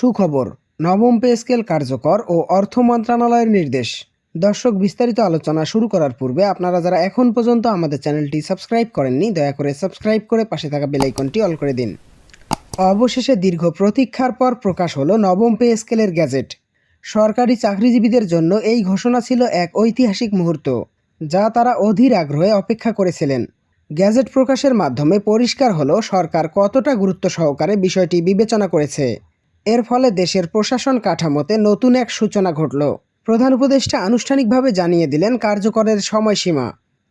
সুখবর, নবম pay scale কার্যকর ও অর্থ মন্ত্রণালয়ের নির্দেশ। দর্শক, বিস্তারিত আলোচনা শুরু করার পূর্বে আপনারা যারা এখন পর্যন্ত আমাদের চ্যানেলটি সাবস্ক্রাইব করেননি, দয়া করে সাবস্ক্রাইব করে পাশে থাকা বেল আইকনটি অল করে দিন। অবশেষে দীর্ঘ প্রতীক্ষার পর প্রকাশ হলো নবম পে স্কেলের গ্যাজেট। সরকারি চাকরিজীবীদের জন্য এই ঘোষণা ছিল এক ঐতিহাসিক মুহূর্ত, যা তারা অধীর আগ্রহে অপেক্ষা করেছিলেন। গ্যাজেট প্রকাশের মাধ্যমে পরিষ্কার হলো সরকার কতটা গুরুত্ব সহকারে বিষয়টি বিবেচনা করেছে। এর ফলে দেশের প্রশাসন কাঠামোতে নতুন এক সূচনা ঘটল। প্রধান উপদেষ্টা আনুষ্ঠানিকভাবে জানিয়ে দিলেন কার্যকরের সময়সীমা।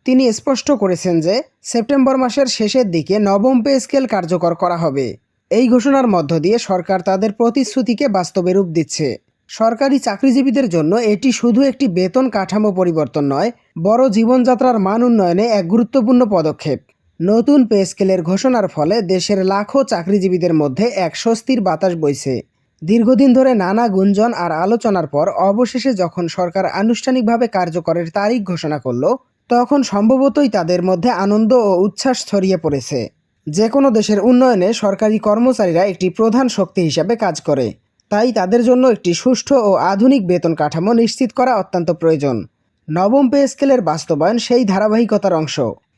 তিনি স্পষ্ট করেছেন যে সেপ্টেম্বর মাসের শেষের দিকে নবম পে স্কেল কার্যকর করা হবে। এই ঘোষণার মধ্য দিয়ে সরকার তাদের প্রতিশ্রুতিকে বাস্তবে রূপ দিচ্ছে। সরকারি চাকরিজীবীদের জন্য এটি শুধু একটি বেতন কাঠামো পরিবর্তন নয় বড় জীবনযাত্রার মান উন্নয়নে এক গুরুত্বপূর্ণ পদক্ষেপ। নতুন পে স্কেলের ঘোষণার ফলে দেশের লাখো চাকরিজীবীদের মধ্যে এক স্বস্তির বাতাস বইছে। দীর্ঘদিন ধরে নানা গুঞ্জন আর আলোচনার পর অবশেষে যখন সরকার আনুষ্ঠানিকভাবে কার্যকরের তারিখ ঘোষণা করল, তখন সম্ভবতই তাদের মধ্যে আনন্দ ও উচ্ছ্বাস ছড়িয়ে পড়েছে। যে কোনো দেশের উন্নয়নে সরকারি কর্মচারীরা একটি প্রধান শক্তি হিসাবে কাজ করে। তাই তাদের জন্য একটি সুষ্ঠু ও আধুনিক বেতন কাঠামো নিশ্চিত করা অত্যন্ত প্রয়োজন। নবম পে স্কেলের বাস্তবায়ন সেই ধারাবাহিকতার অংশ।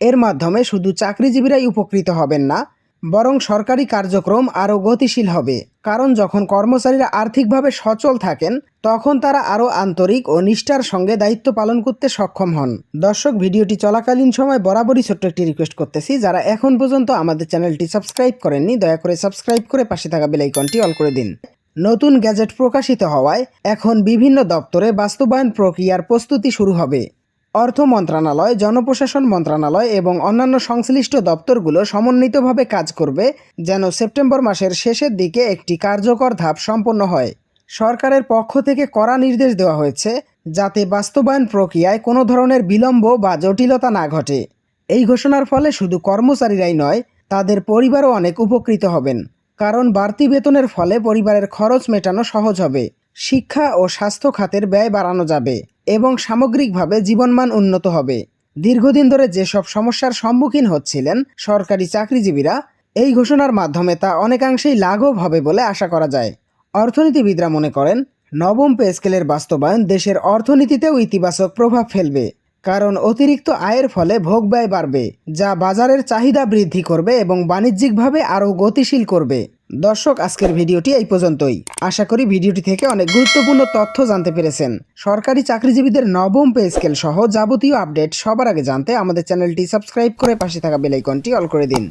এর মাধ্যমে শুধু চাকরিজীবীরাই উপকৃত হবেন না, বরং সরকারি কার্যক্রম আরও গতিশীল হবে। কারণ যখন কর্মচারীরা আর্থিকভাবে সচল থাকেন, তখন তারা আরও আন্তরিক ও নিষ্ঠার সঙ্গে দায়িত্ব পালন করতে সক্ষম হন। দর্শক, ভিডিওটি চলাকালীন সময় বরাবরই ছোট্ট একটি রিকোয়েস্ট করতেছি। যারা এখন পর্যন্ত আমাদের চ্যানেলটি সাবস্ক্রাইব করেননি, দয়া করে সাবস্ক্রাইব করে পাশে থাকা বেলাইকনটি অল করে দিন। নতুন গ্যাজেট প্রকাশিত হওয়ায় এখন বিভিন্ন দপ্তরে বাস্তবায়ন প্রক্রিয়ার প্রস্তুতি শুরু হবে। অর্থ মন্ত্রণালয়, জনপ্রশাসন মন্ত্রণালয় এবং অন্যান্য সংশ্লিষ্ট দপ্তরগুলো সমন্বিতভাবে কাজ করবে যেন সেপ্টেম্বর মাসের শেষের দিকে একটি কার্যকর ধাপ সম্পন্ন হয়। সরকারের পক্ষ থেকে কড়া নির্দেশ দেওয়া হয়েছে যাতে বাস্তবায়ন প্রক্রিয়ায় কোনো ধরনের বিলম্ব বা জটিলতা না ঘটে। এই ঘোষণার ফলে শুধু কর্মচারীরাই নয়, তাদের পরিবারও অনেক উপকৃত হবেন। কারণ বাড়তি বেতনের ফলে পরিবারের খরচ মেটানো সহজ হবে। শিক্ষা ও স্বাস্থ্য খাতের ব্যয় বাড়ানো যাবে এবং সামগ্রিকভাবে জীবনমান উন্নত হবে। দীর্ঘদিন ধরে যেসব সমস্যার সম্মুখীন হচ্ছিলেন সরকারি চাকরিজীবীরা, এই ঘোষণার মাধ্যমে তা অনেকাংশেই লাঘব হবে বলে আশা করা যায়। অর্থনীতিবিদরা মনে করেন, নবম পে স্কেলের বাস্তবায়ন দেশের অর্থনীতিতেও ইতিবাচক প্রভাব ফেলবে। কারণ অতিরিক্ত আয়ের ফলে ভোগ ব্যয় বাড়বে, যা বাজারের চাহিদা বৃদ্ধি করবে এবং বাণিজ্যিকভাবে আরও গতিশীল করবে। দর্শক, আজকের ভিডিওটি এই পর্যন্তই। আশা করি ভিডিওটি থেকে অনেক গুরুত্বপূর্ণ তথ্য জানতে পেরেছেন। সরকারি চাকরিজীবীদের নবম পে স্কেল সহ যাবতীয় আপডেট সবার আগে জানতে আমাদের চ্যানেলটি সাবস্ক্রাইব করে পাশে থাকা বেলাইকনটি অল করে দিন।